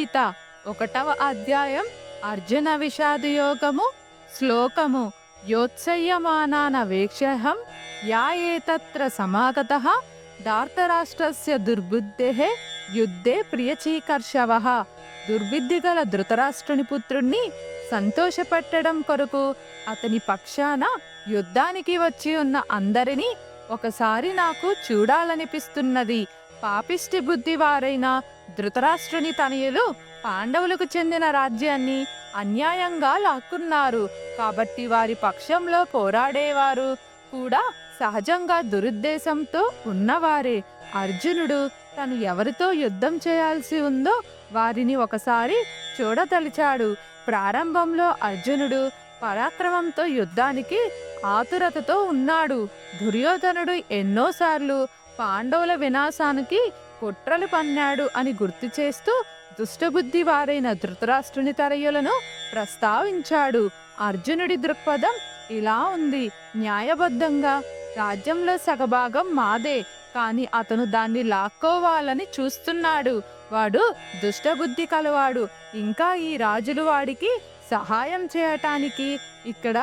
గీత. ఒకటవ అధ్యాయం. అర్జున విషాదయోగము. శ్లోకము. యోత్సయ్యమానాన వేక్షహం. యా ఏతత్ర సమాగత. ధార్తరాష్ట్రస్య దుర్బుద్ధే. యుద్ధే ప్రియచీకర్షవ. దుర్బుద్ధి గల ధృతరాష్ట్రుని పుత్రుణ్ణి సంతోషపెట్టడం కొరకు అతని పక్షాన యుద్ధానికి వచ్చి ఉన్న అందరినీ ఒకసారి నాకు చూడాలనిపిస్తున్నది. పాపిష్టి బుద్ధి వారైన ధృతరాష్ట్రుని తనయులు పాండవులకు చెందిన రాజ్యాన్ని అన్యాయంగా లాక్కున్నారు. కాబట్టి వారి పక్షంలో పోరాడేవారు కూడా సహజంగా దురుద్దేశంతో ఉన్నవారే. అర్జునుడు తను ఎవరితో యుద్ధం చేయాల్సి ఉందో వారిని ఒకసారి చూడదలిచాడు ప్రారంభంలో అర్జునుడు పరాక్రమంతో యుద్ధానికి ఆతురతతో ఉన్నాడు. దుర్యోధనుడు ఎన్నోసార్లు పాండవుల వినాశానికి కుట్రలు పన్నాడు అని గుర్తు చేస్తూ దుష్టబుద్ధి వారైన ధృతరాష్ట్రుని తరయులను ప్రస్తావించాడు. అర్జునుడి దృక్పథం ఇలా ఉంది. న్యాయబద్ధంగా రాజ్యంలో సగభాగం మాదే కాని అతను దాన్ని లాక్కోవాలని చూస్తున్నాడు. వాడు దుష్టబుద్ధి కలవాడు. ఇంకా ఈ రాజులు వాడికి సహాయం చేయటానికి ఇక్కడ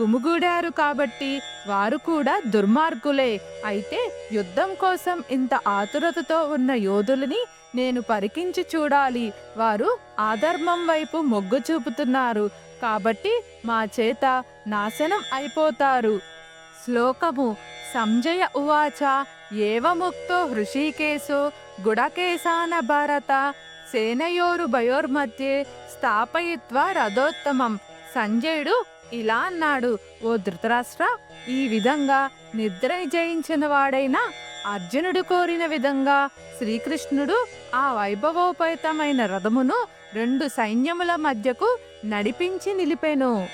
గుమిగూడారు కాబట్టి వారు కూడా దుర్మార్గులే. అయితే యుద్ధం కోసం ఇంత ఆతురతతో ఉన్న యోధులని నేను పరికించి చూడాలి. వారు ఆధర్మం వైపు మొగ్గు చూపుతున్నారు. కాబట్టి మా చేత నాశనం అయిపోతారు. శ్లోకము సంజయ ఉవాచ ఏవముక్తో హృషికేశో గుడకేశాన భారత సేనయోరు భయోర్మధ్యే స్థాపయిత్వా రథోత్తమం. సంజయుడు ఇలా అన్నాడు ఓ ధృతరాష్ట్ర ఈ విధంగా నిద్ర జయించిన వాడైన అర్జునుడు కోరిన విధంగా శ్రీకృష్ణుడు ఆ వైభవోపేతమైన రథమును రెండు సైన్యముల మధ్యకు నడిపించి నిలిపెను.